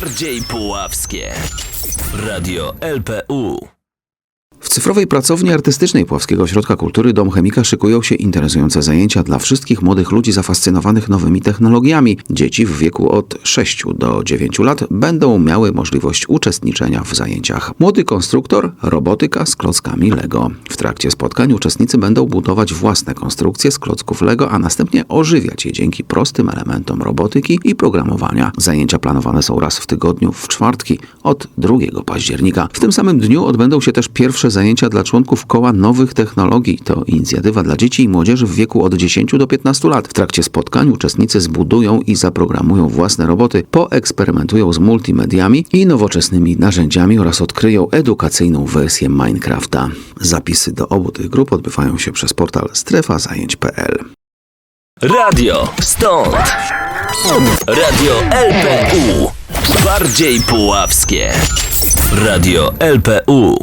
Bardziej puławskie. Radio LPU. W cyfrowej pracowni artystycznej Puławskiego Ośrodka Kultury Dom Chemika szykują się interesujące zajęcia dla wszystkich młodych ludzi zafascynowanych nowymi technologiami. Dzieci w wieku od 6 do 9 lat będą miały możliwość uczestniczenia w zajęciach. Młody konstruktor, robotyka z klockami Lego. W trakcie spotkań uczestnicy będą budować własne konstrukcje z klocków Lego, a następnie ożywiać je dzięki prostym elementom robotyki i programowania. Zajęcia planowane są raz w tygodniu, w czwartki od 2 października. W tym samym dniu odbędą się też pierwsze zajęcia dla członków Koła Nowych Technologii. To inicjatywa dla dzieci i młodzieży w wieku od 10 do 15 lat. W trakcie spotkań uczestnicy zbudują i zaprogramują własne roboty, poeksperymentują z multimediami i nowoczesnymi narzędziami oraz odkryją edukacyjną wersję Minecrafta. Zapisy do obu tych grup odbywają się przez portal strefazajęć.pl. Radio stąd. Radio LPU. Bardziej puławskie. Radio LPU.